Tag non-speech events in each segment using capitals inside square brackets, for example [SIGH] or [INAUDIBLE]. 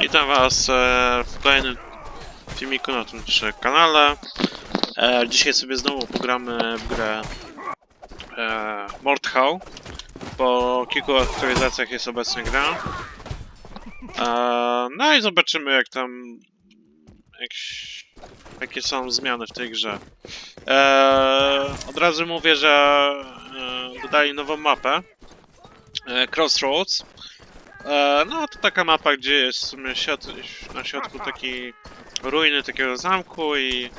Witam Was e, w kolejnym filmiku na tym kanale. E, dzisiaj sobie znowu pogramy w grę e, Mordhau. Po kilku aktualizacjach jest obecnie gra. E, no i zobaczymy jak tam jak, jakie są zmiany w tej grze. Od razu mówię, że dodali nową mapę. Crossroads. E, no to taka mapa, gdzie jest w sumie na środku taki ruiny takiego zamku i,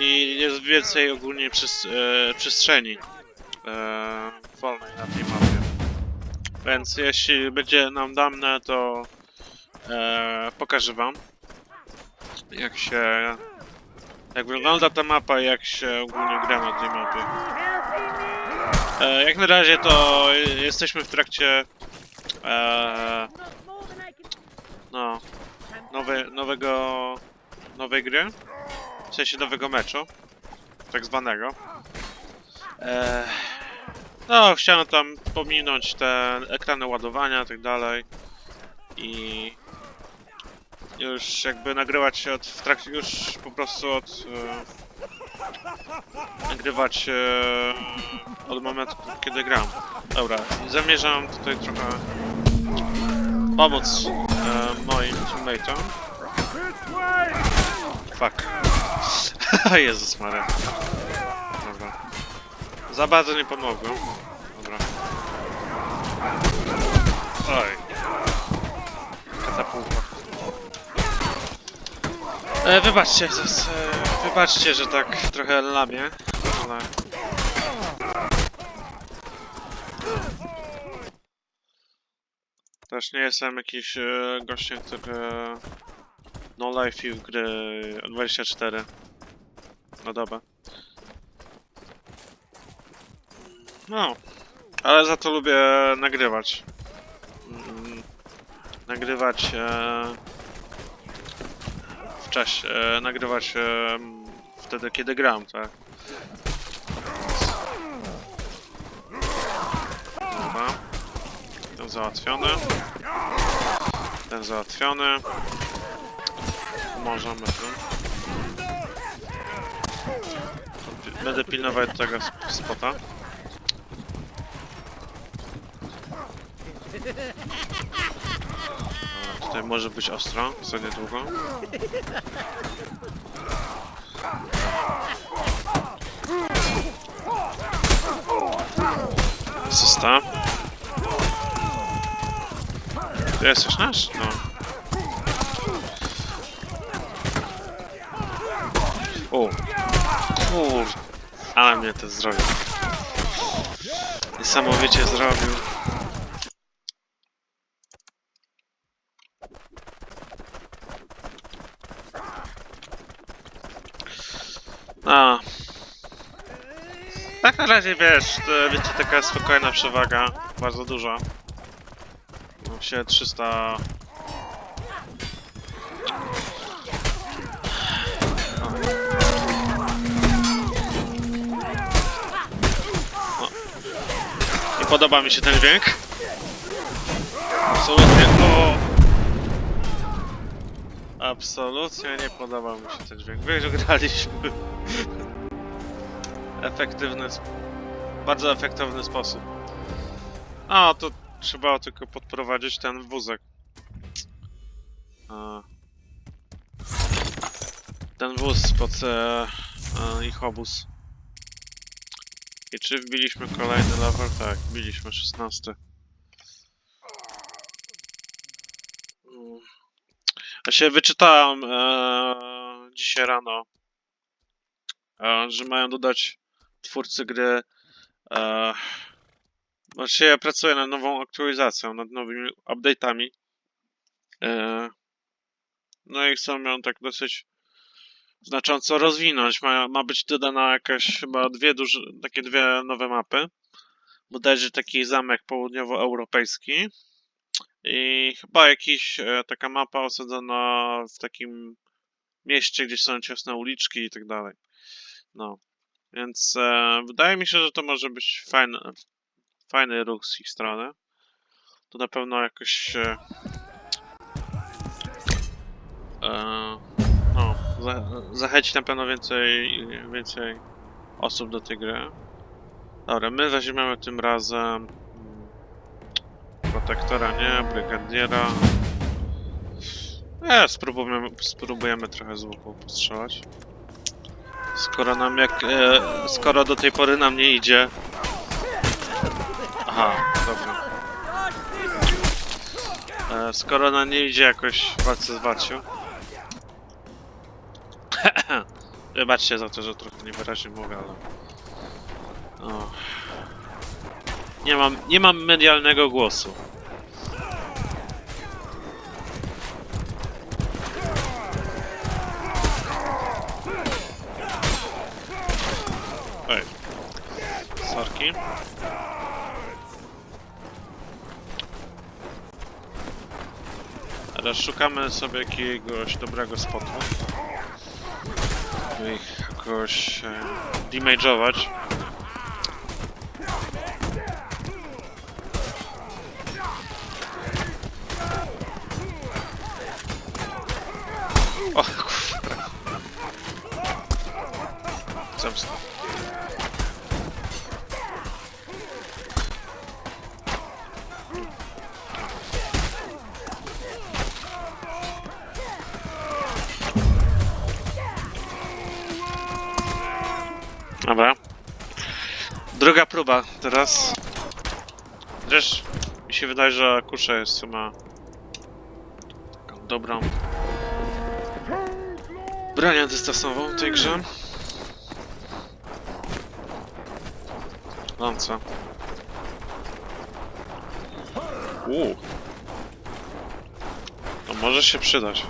i jest więcej ogólnie przys e, przestrzeni e, wolnej na tej mapie. Więc jeśli będzie nam dane, to e, pokażę wam jak się jak wygląda ta mapa jak się ogólnie gra na tej mapie. E, jak na razie to jesteśmy w trakcie Eee, no, nowe, nowego, nowej gry, w sensie nowego meczu, tak zwanego. Eee, no, chciałem tam pominąć te ekrany ładowania i tak dalej i już jakby nagrywać od, w trakcie, już po prostu od, e, nagrywać e, od momentu, kiedy gram. Dobra, zamierzam tutaj trochę pomóc e, moim teammateom. Fuck. [LAUGHS] Jezus Maria. Dobra. Za bardzo nie pomogłem. Dobra. Oj. Katapulta. E, wybaczcie, zas, e, wybaczcie, że tak trochę lamię, ale... Też nie jestem jakiś e, gościem, który no life w gry 24 na dobę. No, ale za to lubię nagrywać. Mm, Nagrywać e, w czasie, e, nagrywać e, wtedy, kiedy gram, tak. Dobra. Ten załatwiony. Ten załatwiony. Możemy tym. Będę pilnować tego sp- spota. Tutaj może być ostro, za niedługo. Asysta. Ty jesteś nasz? No. O. Kur... Ale mnie to zrobił. Niesamowicie zrobił. A. Tak na razie wiesz, to, wiecie, taka spokojna przewaga, bardzo duża. No, się 300... O. Nie podoba mi się ten dźwięk. Absolutnie. O! Absolutnie nie podoba mi się ten dźwięk. Wygraliśmy. [LAUGHS] Efektywny, sp- bardzo efektywny sposób. A, to trzeba tylko podprowadzić ten wózek. Ten wóz pod e, e, ich obóz. I czy wbiliśmy kolejny level? Tak, wbiliśmy 16. Mm. Ja się wyczytałem e, dzisiaj rano, e, że mają dodać twórcy gry e, znaczy ja pracuję nad nową aktualizacją, nad nowymi update'ami. No i chcą ją tak dosyć znacząco rozwinąć. Ma, ma być dodana jakaś chyba dwie duże, takie dwie nowe mapy. Bodajże taki zamek południowoeuropejski i chyba jakiś e, taka mapa osadzona w takim mieście, gdzie są ciasne uliczki i tak dalej. No. Więc e, wydaje mi się, że to może być fajne, fajny ruch z ich strony. To na pewno jakoś e, no, za, zachęcić na pewno więcej, więcej osób do tej gry. Dobra, my weźmiemy tym razem protektora nie, brygadiera. E, spróbujemy, spróbujemy trochę z łuku postrzelać. Skoro nam jak, e, skoro do tej pory nam nie idzie. Aha, dobra. E, skoro nam nie idzie jakoś w walce z Waciu. [COUGHS] Wybaczcie za to, że trochę niewyraźnie mówię, ale... O. Nie mam, nie mam medialnego głosu. Oj. Sorki. Teraz szukamy sobie jakiegoś dobrego spotu. By ich jakoś e, damage'ować. O kurwa. Zemsta. Dobra. Druga próba teraz. Chociaż mi się wydaje, że kusza jest chyba taką dobrą bronią dystansową w tej grze. Lanca. Uuu. To może się przydać.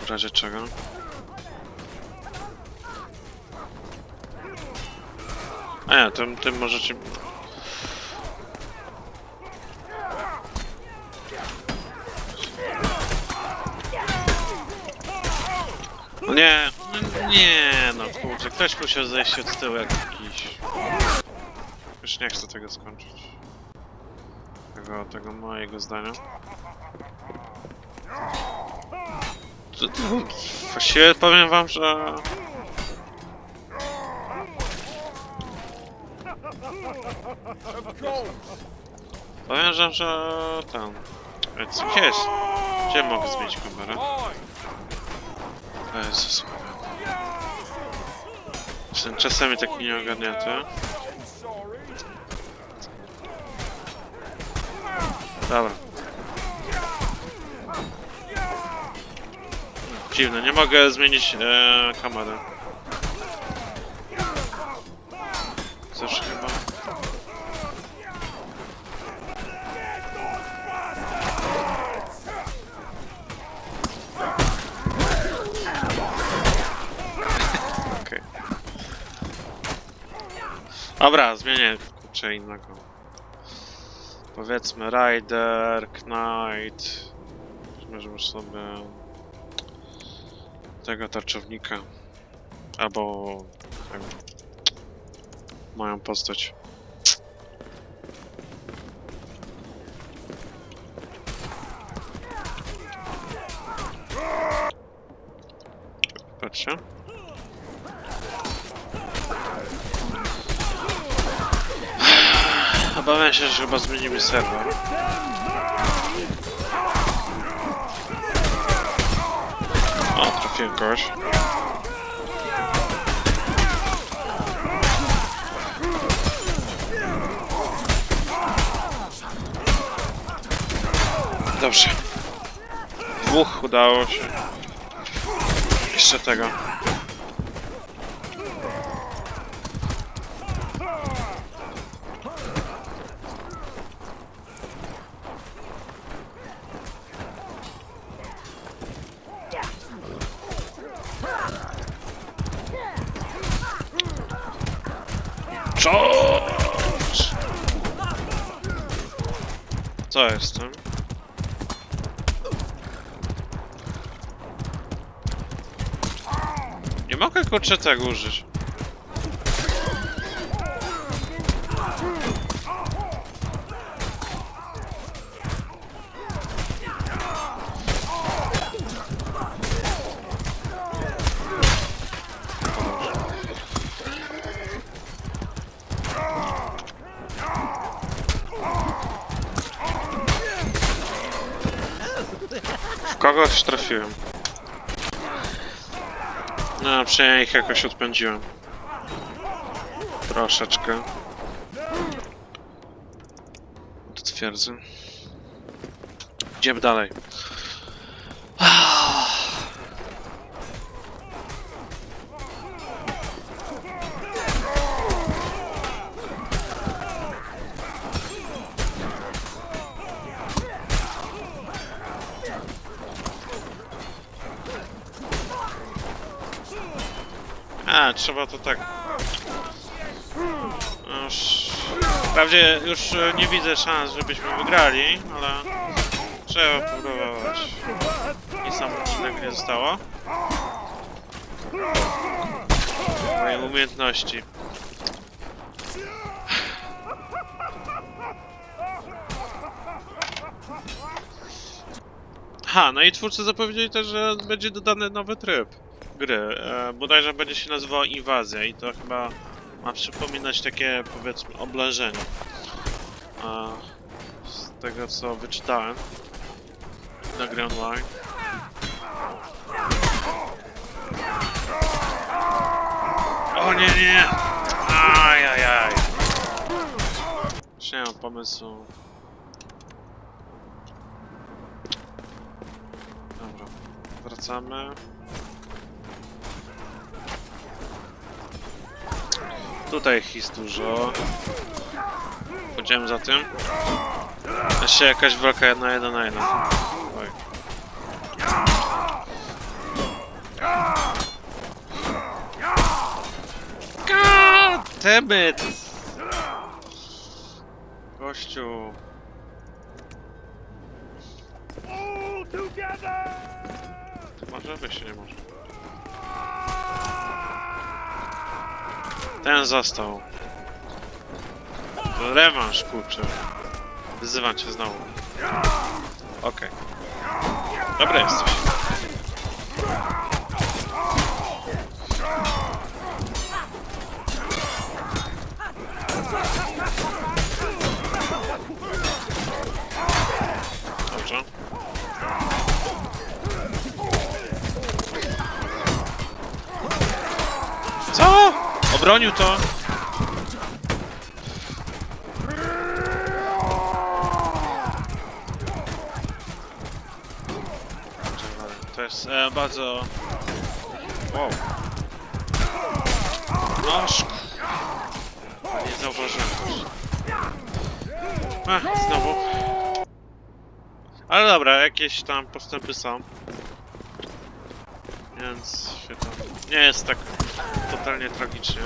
W razie czego. A nie, tym, tym możecie... No nie, no nie, no kurczę, ktoś musiał zejść od tyłu jak jakiś... Już nie chcę tego skończyć. Tego, tego mojego zdania. Właściwie powiem wam, że... Powiem, że, ten... Więc gdzie jest? Gdzie mogę zmienić kamerę? Jezus. Jestem czasami taki nieogarnięty. Dobra. Dziwne, nie mogę zmienić e, kamery. Coś chyba... Okej. Dobra, zmienię kurczę innego. Powiedzmy Rider, Knight. Weźmiemy sobie tego tarczownika. Albo tego. moją postać. Patrzcie. Obawiam się, że chyba zmienimy serwer. O, trafiłem kogoś. Dobrze. Dwóch udało się. Jeszcze tego. Що так гужиш? Кого штрафуем? No, przynajmniej ich jakoś odpędziłem. Troszeczkę. Do twierdzy. Idziemy dalej. A, trzeba to tak. Już... Wprawdzie już e, nie widzę szans, żebyśmy wygrali, ale trzeba próbować. Nic nam innego nie zostało. Moje umiejętności. Ha, no i twórcy zapowiedzieli też, że będzie dodany nowy tryb gry. E, bodajże będzie się nazywał Inwazja i to chyba ma przypominać takie, powiedzmy, oblężenie. E, z tego co wyczytałem na gry online. O nie, nie, nie! Ajajaj! Już nie mam pomysłu. Dobra, wracamy. Tutaj jest dużo. Pójdziemy za tym. Jeszcze jakaś walka jedna na jeden na jeden. Oj. God damn it! Gościu. Może wyjść się nie może. Ten został. Rewanż, kurczę. Wyzywam cię znowu. Okej. Dobra jesteś. Dobrze. Co? Obronił to. To jest e, bardzo... Wow. No, szk... Nie zauważyłem też. A, znowu. Ale dobra, jakieś tam postępy są. Więc się tam... Nie jest tak totalnie tragicznie.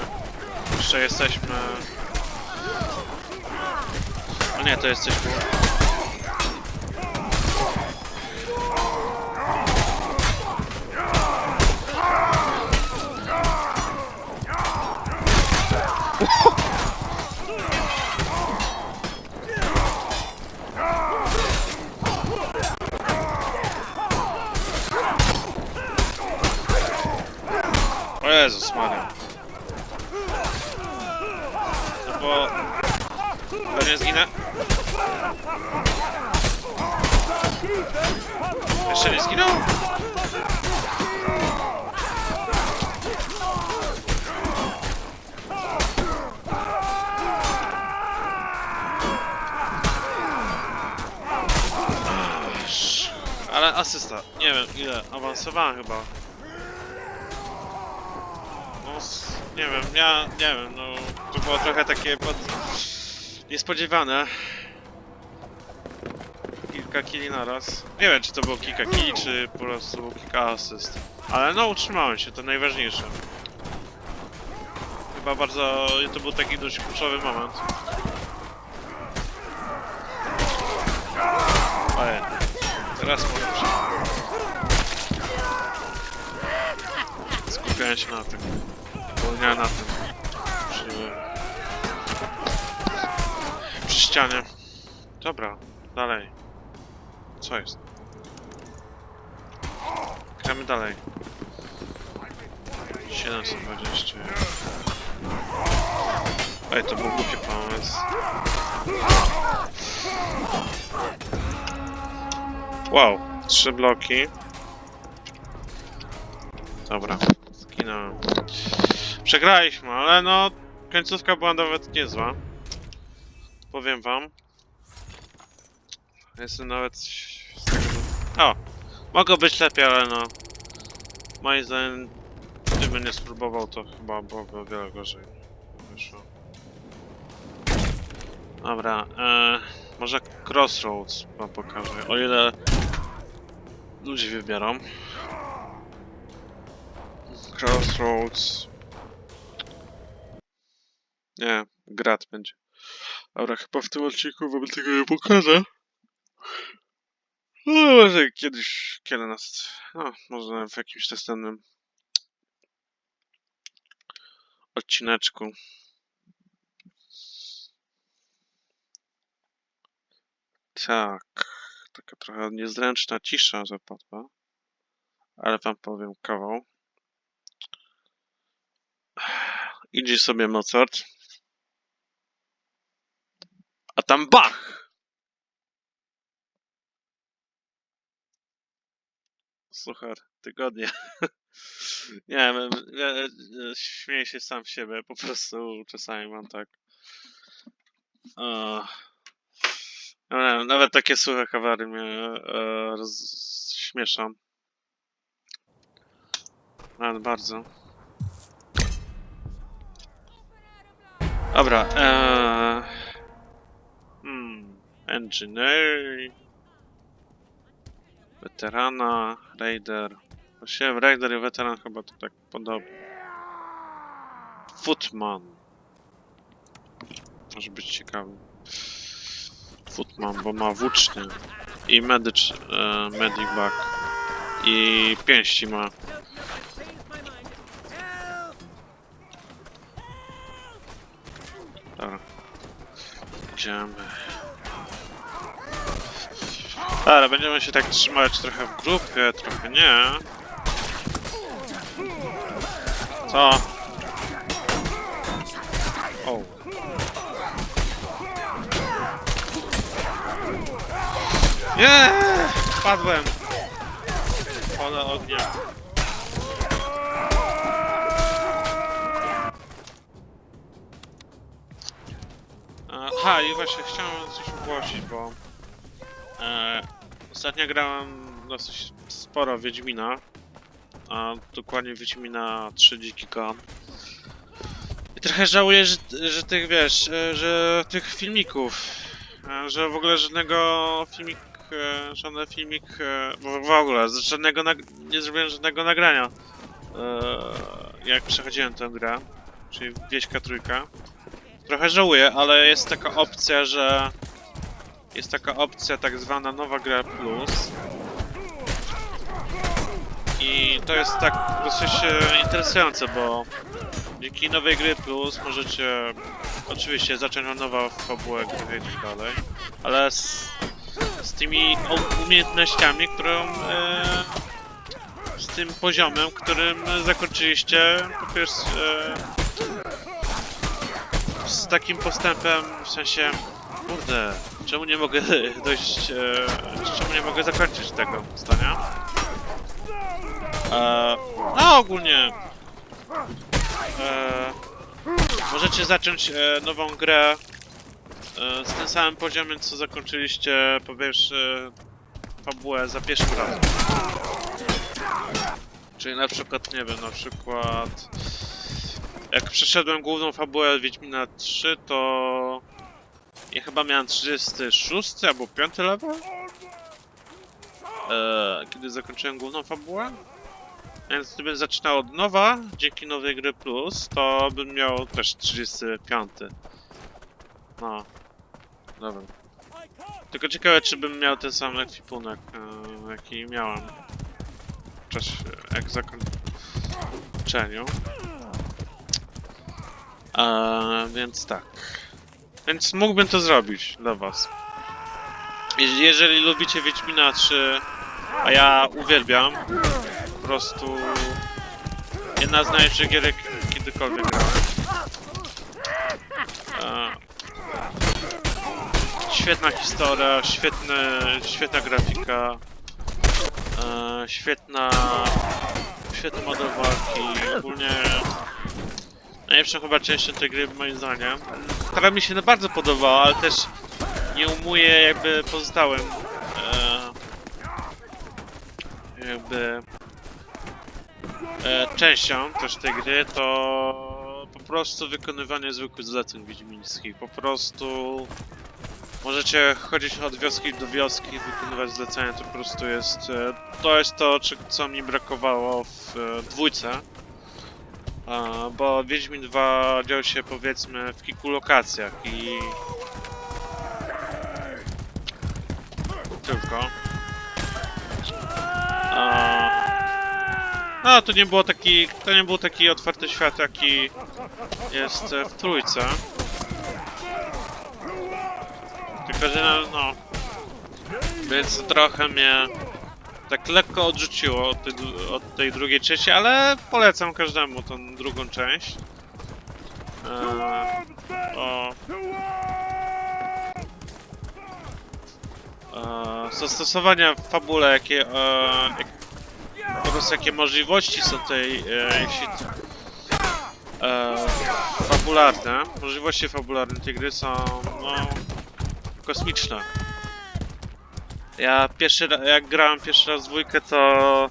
Jeszcze jesteśmy... O nie, to jesteśmy... O Jezus Maria. No bo... Pewnie zginę. Jeszcze nie zginął? Ale asysta. Nie wiem chyba. No, nie wiem, ja nie wiem, no to było trochę takie pod... niespodziewane. Kilka killi naraz. Nie wiem, czy to było kilka killi, czy po prostu było kilka asyst. Ale no, utrzymałem się, to najważniejsze. Chyba bardzo... to był taki dość kluczowy moment. Ojej, teraz może przy... Skupiałem się na tym. Bo nie na tym. Przy... Przy ścianie. Dobra, dalej. Co jest? Gramy dalej. 720. Ej, to był głupi pomysł. Wow, Trzy bloki. Dobra, zginąłem. Przegraliśmy, ale no, końcówka była nawet niezła. Powiem wam. Jestem nawet. O! Mogło być lepiej, ale no... Moim zdaniem, gdybym nie spróbował, to chyba byłoby o wiele gorzej wyszło. Dobra, e, może Crossroads wam pokażę, o ile ludzie wybiorą. Crossroads. Nie, Grat będzie. Dobra, chyba w tym odcinku wam tego nie pokażę. No, może kiedyś, kiedy nas... No, może w jakimś następnym odcineczku. Tak, taka trochę niezręczna cisza zapadła, ale wam powiem kawał. Idzie sobie Mozart, a tam Bach! Suchar, tygodnie. [LAUGHS] Nie wiem, ja, ja, śmieję się sam z siebie, po prostu czasami mam tak. O, wiem, nawet takie suche kawary mnie e, rozśmieszą. Nawet bardzo. Dobra, eee... Hmm, engineer... Weterana, raider... Właściwie raider i weteran chyba to tak podobnie. Footman. Może być ciekawy. Footman, bo ma włócznie. I medycz, e, medic bag. I pięści ma. Idziemy. Ale będziemy się tak trzymać trochę w grupie, trochę nie. Co? O. Nie! Padłem! Pole ognia. Aha, i właśnie chciałem coś ogłosić, bo e, ostatnio grałem dosyć sporo Wiedźmina, a dokładnie Wiedźmina 3 Dziki Gon. I trochę żałuję, że, że tych, wiesz, e, że tych filmików, e, że w ogóle żadnego filmik, e, żaden filmik, w, ogóle, żadnego, nie zrobiłem żadnego nagrania, jak przechodziłem tę grę, czyli Wieśka Trójka. Trochę żałuję, ale jest taka opcja, że jest taka opcja tak zwana nowa gra plus. I to jest tak dosyć e, interesujące, bo dzięki nowej gry plus możecie oczywiście zacząć od nowa fabułę gry tak dalej, ale z, z tymi umiejętnościami, którą e, z tym poziomem, którym zakończyliście po pierwsze z takim postępem, w sensie, kurde, czemu nie mogę [LAUGHS] dojść, e, czemu nie mogę zakończyć tego zdania? E, no ogólnie, e, możecie zacząć e, nową grę e, z tym samym poziomem, co zakończyliście, po pierwsze, fabułę za pierwszym razem. Czyli na przykład, nie wiem, na przykład... Jak przeszedłem główną fabułę Wiedźmina 3, to... Ja chyba miałem 36 albo 5 level? Eee, kiedy zakończyłem główną fabułę? Więc gdybym zaczynał od nowa, dzięki nowej gry plus, to bym miał też 35. No. Dobra. Tylko ciekawe, czy bym miał ten sam ekwipunek, e, jaki miałem. W czasie, jak zakończeniu. Więc tak. Więc mógłbym to zrobić dla was. Je- Jeżeli lubicie Wiedźmina 3, a ja uwielbiam, po prostu jedna z najlepszych gierek kiedykolwiek grałem. Świetna historia, świetne, świetna grafika, świetna, świetny model walki, ogólnie najlepszą chyba częścią tej gry moim zdaniem. Która mi się bardzo podobała, ale też nie umuje jakby pozostałym e, jakby e, częścią też tej gry, to po prostu wykonywanie zwykłych zleceń wiedźmińskich. Po prostu możecie chodzić od wioski do wioski, wykonywać zlecenia, to po prostu jest... E, to jest to, co mi brakowało w e, dwójce. Bo Wiedźmin 2 dział się powiedzmy w kilku lokacjach i... Tylko. No, to nie było taki, to nie był taki otwarty świat, jaki jest w trójce. Tylko, że no. Więc trochę mnie tak lekko odrzuciło od tej, od tej drugiej części, ale polecam każdemu tą drugą część. Eee, o, eee, zastosowania w fabule, jakie, eee, jak, po prostu jakie możliwości są tej, e, jeśli e, fabularne, możliwości fabularne tej gry są, no, kosmiczne. Ja pierwszy jak grałem pierwszy raz w dwójkę, to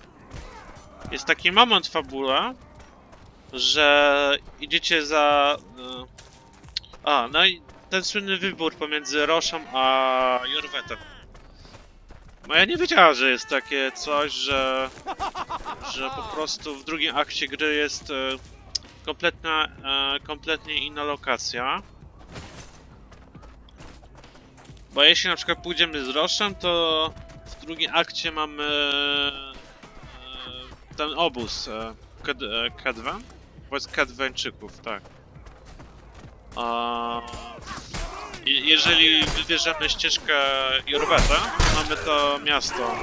jest taki moment w fabule, że idziecie za... e, A, no i ten słynny wybór pomiędzy Roszem a Jorwetem. No ja nie wiedziałem, że jest takie coś, że... że po prostu w drugim akcie gry jest e, kompletna, e, kompletnie inna lokacja. Bo jeśli na przykład pójdziemy z Roszem, to w drugim akcie mamy e, ten obóz e, Ked, e, Kedwen? Wobec tak. A, jeżeli wybierzemy ścieżkę Jorweta, mamy to miasto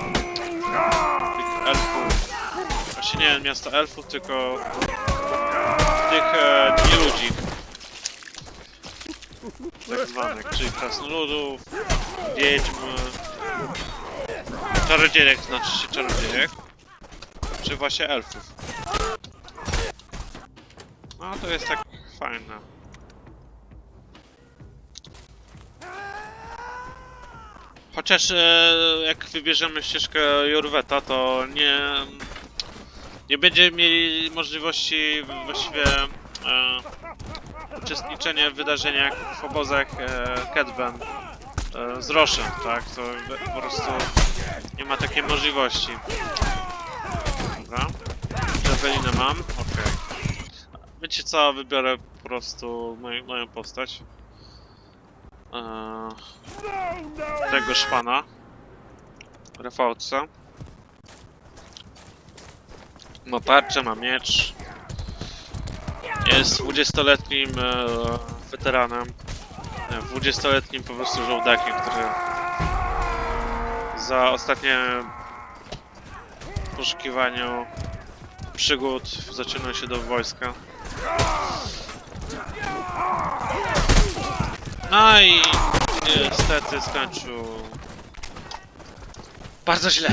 tych elfów. Właśnie nie miasto elfów, tylko tych e. Tak zwanych, czyli krasnoludów, wiedźm, czarodziejek, znaczy się czarodziejek, czy właśnie elfów. No to jest tak fajne. Chociaż e, jak wybierzemy ścieżkę Jorweta, to nie, nie będziemy mieli możliwości właściwie e, uczestniczenia w wydarzeniach w obozach e, e, z Roszem, tak? To po prostu nie ma takiej możliwości. Dobra. Javelinę mam, okej. Wiecie co, wybiorę po prostu moją, moją postać. Eee, tego szpana. Rafałca. Ma tarczę, ma miecz. Jest 20-letnim e, weteranem. Nie, 20-letnim po prostu żołdakiem, który za ostatnie poszukiwaniu przygód zaczynał się do wojska. No i niestety skończył bardzo źle.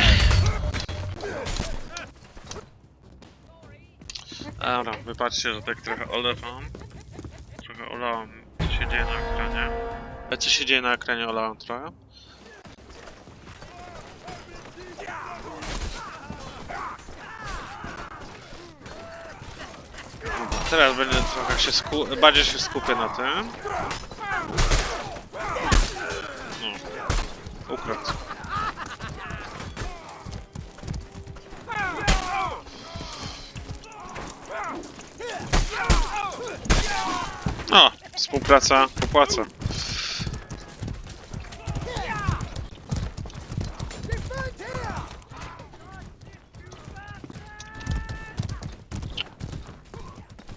Dobra, wybaczcie, że tak trochę olewam. Trochę olałam, co się dzieje na ekranie. A co się dzieje na ekranie, olałam trochę. Teraz będę trochę się sku... bardziej się skupię na tym. No. Ukradł. O, współpraca opłaca.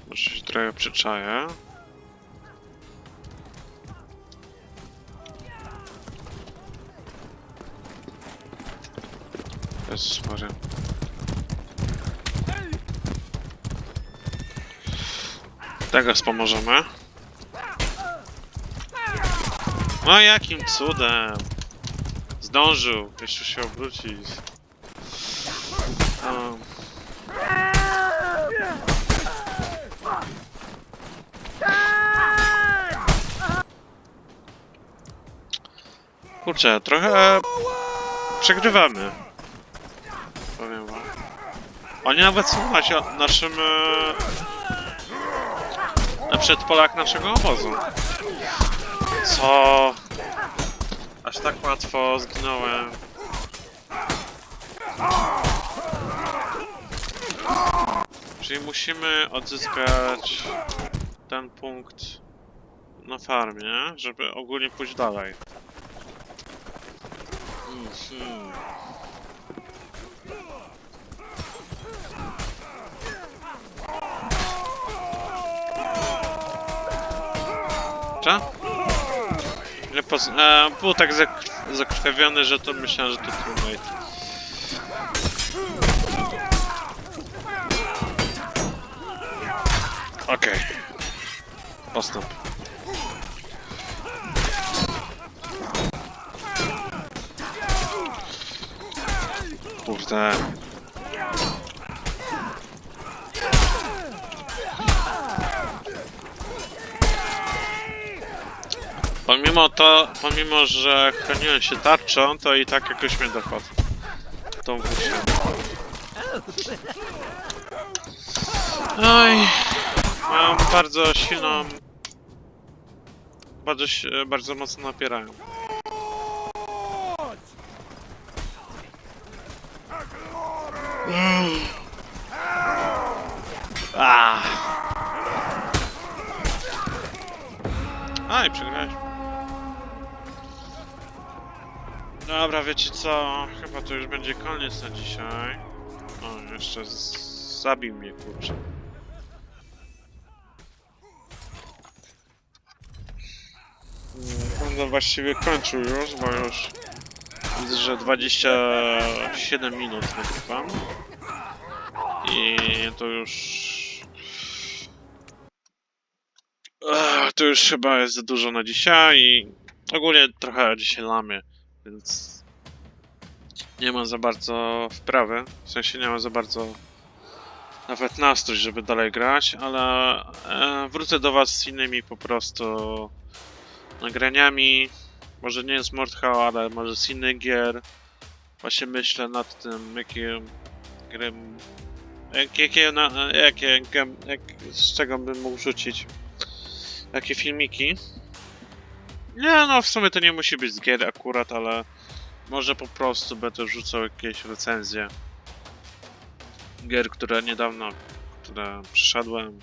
Może się trochę przyczaję. Jezus Maria. Tego wspomożemy. No jakim cudem? Zdążył, jeszcze się obrócić. Um. Kurczę, trochę przegrywamy. Powiem wam. Oni nawet słuchać naszym... E, na przedpolach naszego obozu. Co? Aż tak łatwo zginąłem. Czyli musimy odzyskać ten punkt na farmie, żeby ogólnie pójść dalej. Co? Nie poz... e, był tak zak zakrwawiony, że to myślałem, że to teammate. Okej. Postęp. Kurde. Pomimo to, pomimo że chroniłem się tarczą, to i tak jakoś mnie dopadł. Tą włócznią. Oj, mam bardzo silną... Bardzo, bardzo mocno napierają. Ah. Dobra, wiecie co? Chyba to już będzie koniec na dzisiaj. O, jeszcze z... zabił mnie, kurczę. Mm, Będę właściwie kończył już, bo już widzę, że 27 minut nagrywam. I to już... Ech, to już chyba jest za dużo na dzisiaj i ogólnie trochę dzisiaj lamię, więc nie mam za bardzo wprawy, w sensie nie mam za bardzo nawet nastrój, żeby dalej grać, ale e, wrócę do was z innymi po prostu nagraniami, może nie z Mordhau, ale może z innych gier. Właśnie myślę nad tym, jakie gry jak, jakie, jak, z czego bym mógł rzucić? Jakie filmiki? Nie, no w sumie to nie musi być z gier akurat, ale może po prostu będę rzucał jakieś recenzje gier, które niedawno, które przeszedłem.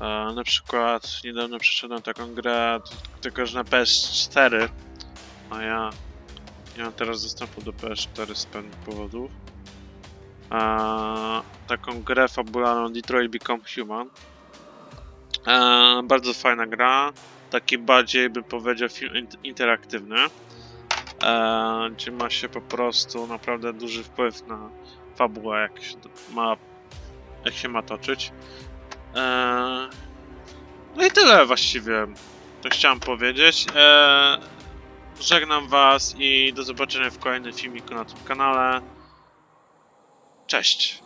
E, na przykład niedawno przeszedłem taką grę, tylko że na PS4, a ja nie mam teraz dostępu do PS4 z pewnych powodów e, taką grę fabularną Detroit Become Human. E, bardzo fajna gra, taki bardziej bym powiedział film int- interaktywny, e, gdzie ma się po prostu naprawdę duży wpływ na fabułę, jak się ma, jak się ma toczyć. E, no i tyle właściwie, to chciałem powiedzieć. E, żegnam was i do zobaczenia w kolejnym filmiku na tym kanale. Cześć!